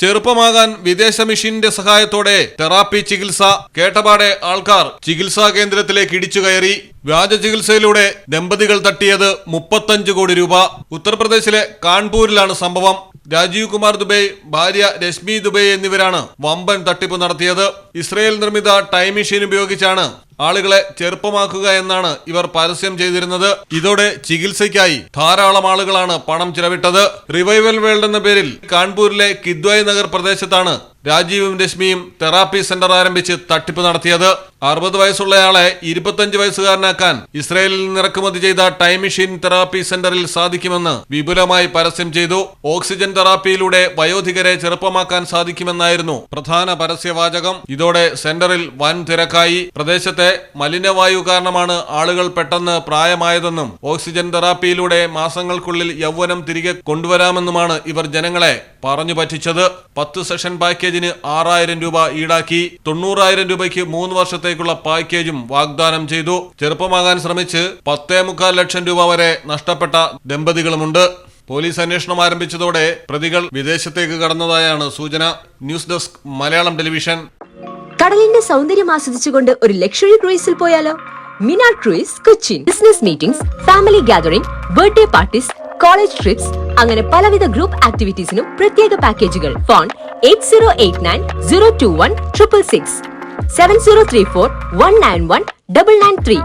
ചെറുപ്പമാകാൻ വിദേശ മിഷീന്റെ സഹായത്തോടെ തെറാപ്പി ചികിത്സ കേട്ടപാടെ ആൾക്കാർ ചികിത്സാ കേന്ദ്രത്തിലേക്ക് ഇടിച്ചു കയറി. വ്യാജ ചികിത്സയിലൂടെ ദമ്പതികൾ തട്ടിയത് മുപ്പത്തഞ്ച് കോടി രൂപ. ഉത്തർപ്രദേശിലെ കാൺപൂരിലാണ് സംഭവം. രാജീവ് കുമാർ ദുബൈ ഭാര്യ രശ്മി ദുബൈ എന്നിവരാണ് വമ്പൻ തട്ടിപ്പ് നടത്തിയത്. ഇസ്രയേൽ നിർമ്മിത ടൈം മെഷീൻ ഉപയോഗിച്ചാണ് ആളുകളെ ചെറുപ്പമാക്കുക എന്നാണ് ഇവർ പരസ്യം ചെയ്തിരുന്നത്. ഇതോടെ ചികിത്സയ്ക്കായി ധാരാളം ആളുകളാണ് പണം ചിലവിട്ടത്. റിവൈവൽ വേൾഡ് എന്ന പേരിൽ കാൺപൂരിലെ കിദ്വായ് നഗർ പ്രദേശത്താണ് രാജീവും രശ്മിയും തെറാപ്പി സെന്റർ ആരംഭിച്ച് തട്ടിപ്പ് നടത്തിയത്. അറുപത് വയസ്സുള്ളയാളെ ഇരുപത്തഞ്ച് വയസ്സുകാരനാക്കാൻ ഇസ്രയേലിൽ ഇറക്കുമതി ചെയ്ത ടൈം മെഷീൻ തെറാപ്പി സെന്ററിൽ സാധിക്കുമെന്ന് വിപുലമായി പരസ്യം ചെയ്തു. ഓക്സിജൻ തെറാപ്പിയിലൂടെ വയോധികരെ ചെറുപ്പമാക്കാൻ സാധിക്കുമെന്നായിരുന്നു പ്രധാന പരസ്യവാചകം. ഇതോടെ സെന്ററിൽ വൻ തിരക്കായി. പ്രദേശത്തെ മലിനവായു കാരണമാണ് ആളുകൾ പെട്ടെന്ന് പ്രായമായതെന്നും ഓക്സിജൻ തെറാപ്പിയിലൂടെ മാസങ്ങൾക്കുള്ളിൽ യൗവനം തിരികെ കൊണ്ടുവരാമെന്നുമാണ് ഇവർ ജനങ്ങളെ പറഞ്ഞു പറ്റിച്ചത്. പത്ത് സെഷൻ പാക്കേജിന് ആറായിരം രൂപ ഈടാക്കി തൊണ്ണൂറായിരം രൂപയ്ക്ക് മൂന്ന് വർഷത്തേക്കുള്ള പാക്കേജും വാഗ്ദാനം ചെയ്തു. ചെറുപ്പമാകാൻ ശ്രമിച്ച് പത്തേ മുക്കാൽ ലക്ഷം രൂപ വരെ നഷ്ടപ്പെട്ട ദമ്പതികളുമുണ്ട്. പോലീസ് അന്വേഷണം ആരംഭിച്ചതോടെ പ്രതികൾ വിദേശത്തേക്ക് കടന്നതായാണ് സൂചന. News desk Malayalam television. കടലിന്റെ സൗന്ദര്യം ആസ്വദിച്ചുകൊണ്ട് ഒരു ലക്ഷറി ക്രൂയിസിൽ പോയാലോ? Mina cruise Cochin. Business meetings family gathering birthday parties college trips അങ്ങനെ പലവിധ ഗ്രൂപ്പ് ആക്ടിവിറ്റീസിനും പ്രത്യേക പാക്കേജുകൾ phone eight zero eight nine zero two one triple six seven zero three four one nine one double nine three